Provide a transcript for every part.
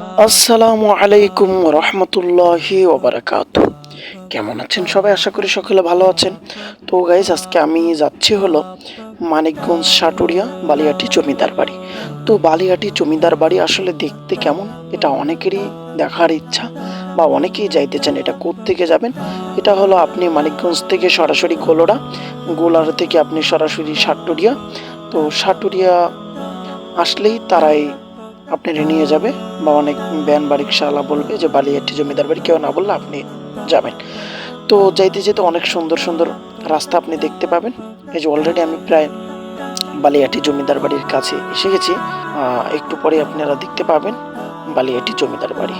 আসসালামু আলাইকুম রহমতুল্লাহি ওবরাকাত কেমন আছেন সবাই? আশা করি সকলে ভালো আছেন। তো গাইজ আজকে আমি যাচ্ছি হলো মানিকগঞ্জ সাটুরিয়া বালিয়াটি জমিদার বাড়ি। তো বালিয়াটি জমিদার বাড়ি আসলে দেখতে কেমন? এটা অনেকেরই দেখার ইচ্ছা বা অনেকেই যাইতে চান এটা থেকে যাবেন? এটা হলো আপনি মানিকগঞ্জ থেকে সরাসরি গোলড়া, গোলার থেকে আপনি সরাসরি সাটুরিয়া। তো সাটুরিয়া আসলেই তারাই আপনারে নিয়ে যাবে বা অনেক ব্যান বা রিক্সাওয়ালা বলবে যে বালিয়াটি জমিদার বাড়ি কেউ না বললে আপনি যাবেন। তো যাইতে যেতে অনেক সুন্দর সুন্দর রাস্তা আপনি দেখতে পাবেন। এই যে অলরেডি আমি প্রায় বালিয়াটি জমিদার বাড়ির কাছে এসে গেছি। একটু পরে আপনারা দেখতে পাবেন বালিয়াটি জমিদার বাড়ি।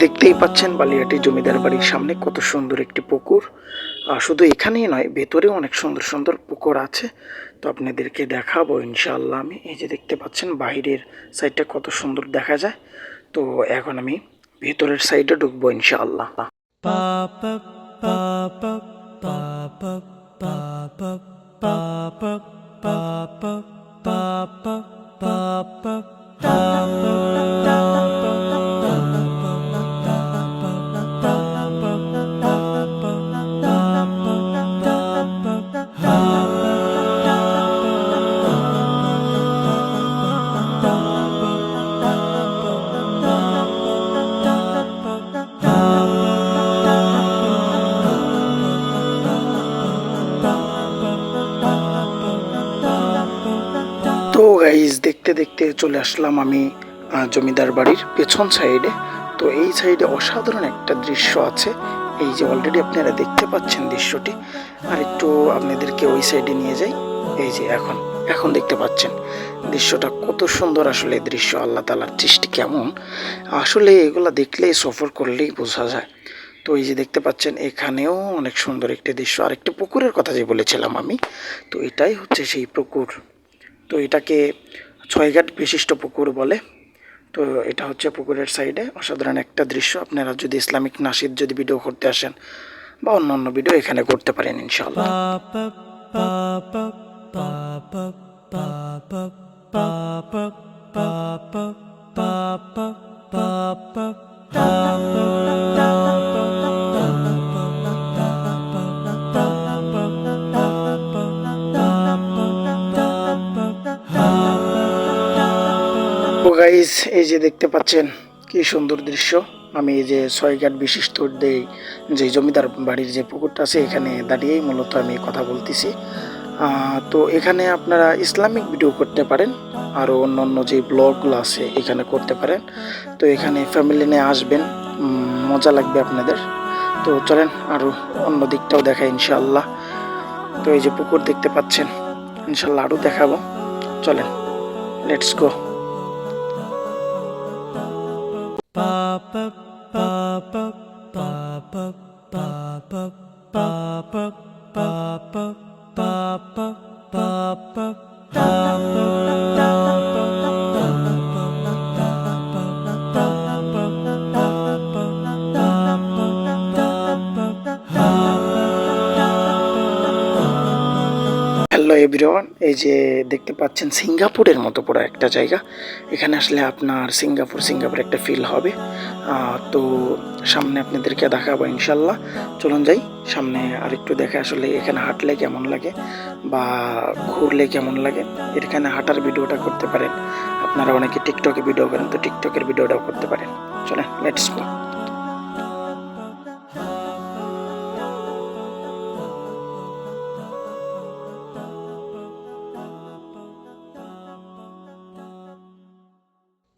দেখতেই পাচ্ছেন বালিয়াটি জমিদার বাড়ির সামনে কত সুন্দর একটি পুকুর শুধু এখানেই নয় ভেতরেও অনেক সুন্দর সুন্দর পুকুর আছে তো আপনাদেরকে দেখাবো ইনশাআল্লাহ আমি এই যে দেখতে পাচ্ছেন বাইরের সাইডটা কত সুন্দর দেখা যায় তো এখন আমি ভেতরের সাইডে ঢুকবো ইনশাআল্লাহ তো গাইজ দেখতে দেখতে চলে আসলাম আমি জমিদার বাড়ির পেছন সাইডে তো এই সাইডে অসাধারণ একটা দৃশ্য আছে। এই যে অলরেডি আপনারা দেখতে পাচ্ছেন দৃশ্যটি। আর একটু আপনাদেরকে ওই সাইডে নিয়ে যাই। এই যে এখন এখন দেখতে পাচ্ছেন। দৃশ্যটা কত সুন্দর আসলে দৃশ্য, আল্লাহ তালার সৃষ্টি কেমন। আসলে এগুলা দেখলেই সফর করলেই বোঝা যায়। তো এই যে দেখতে পাচ্ছেন, এখানেও অনেক সুন্দর একটি দৃশ্য। আর একটি পুকুরের কথা যে বলেছিলাম আমি, তো এটাই হচ্ছে সেই পুকুর। তো এটাকে ছয়ঘাট বিশিষ্ট পুকুর বলে। তো এটা হচ্ছে পুকুরের সাইডে। অসাধারণ একটা দৃশ্য। আপনারা যদি ইসলামিক নাসিদ যদি ভিডিও করতে আসেন বা অন্য অন্য ভিডিও এখানে করতে পারেন ইনশাল্লাহ গাইস এই যে দেখতে পাচ্ছেন, কি সুন্দর দৃশ্য। আমি এই যে ছয়ঘাট বিশিষ্ট দেই যে জমিদার বাড়ির যে পুকুরটা আছে, এখানে দাঁড়িয়েই মূলত আমি কথা বলতেছি। তো এখানে আপনারা ইসলামিক ভিডিও করতে পারেন, আরও অন্য অন্য যে ব্লগগুলো আছে, এখানে করতে পারেন। তো এখানে ফ্যামিলি নিয়ে আসবেন মজা লাগবে আপনাদের। তো চলেন আরও অন্য দিকটাও দেখাই ইনশাআল্লাহ। তো এই যে পুকুর দেখতে পাচ্ছেন ইনশাল্লাহ আরও দেখাবো। চলেন লেটস গো pa এভরিওয়ান এই যে দেখতে পাচ্ছেন সিঙ্গাপুরের মতো পুরো একটা জায়গা। এখানে আসলে আপনার সিঙ্গাপুর সিঙ্গাপুর একটা ফিল হবে। তো সামনে আপনাদেরকে দেখাবো ইনশাল্লাহ। চলুন যাই, সামনে আরেকটু দেখে আসলে এখানে হাঁটলে কেমন লাগে বা ঘুরলে কেমন লাগে। এখানে হাঁটার ভিডিওটা করতে পারেন। আপনারা অনেকে টিকটকে ভিডিও করেন, তো টিকটকের ভিডিওটাও করতে পারেন। চলেন লেটস গো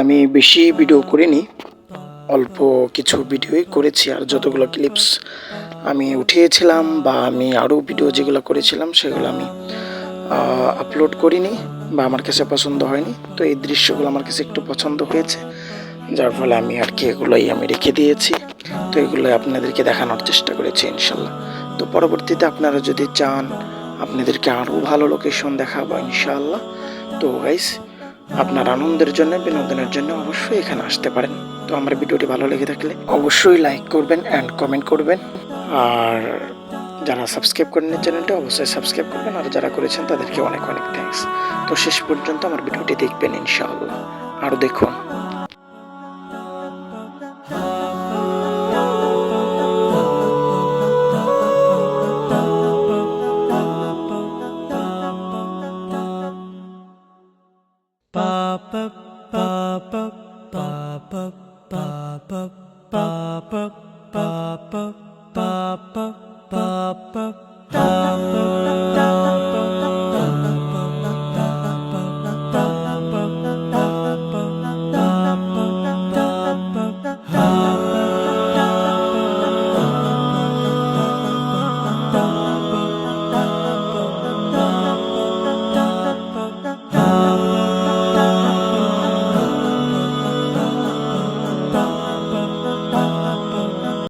আমি বেশি ভিডিও করিনি, অল্প কিছু ভিডিওই করেছি আর যতগুলো ক্লিপস আমি উঠিয়েছিলাম বা আমি আরও ভিডিও যেগুলো করেছিলাম সেগুলো আমি আপলোড করিনি বা আমার কাছে পছন্দ হয়নি। তো এই দৃশ্যগুলো আমার কাছে একটু পছন্দ হয়েছে, যার ফলে আমি আর কি এগুলোই আমি রেখে দিয়েছি। তো এগুলো আপনাদেরকে দেখানোর চেষ্টা করেছি ইনশাল্লাহ। তো পরবর্তীতে আপনারা যদি চান, আপনাদেরকে আরও ভালো লোকেশন দেখাবো ইনশাআল্লাহ তো গাইস আপনার আনন্দের জন্য, বিনোদনের জন্য অবশ্যই এখানে আসতে পারেন। তো আমার ভিডিওটি ভালো লেগে থাকলে অবশ্যই লাইক করবেন অ্যান্ড কমেন্ট করবেন। আর যারা সাবস্ক্রাইব করেন চ্যানেলটা অবশ্যই সাবস্ক্রাইব করবেন। আর যারা করেছেন, তাদেরকে অনেক অনেক থ্যাংকস তো শেষ পর্যন্ত আমার ভিডিওটি দেখবেন ইনশাআল্লাহ। আরও দেখুন। Papa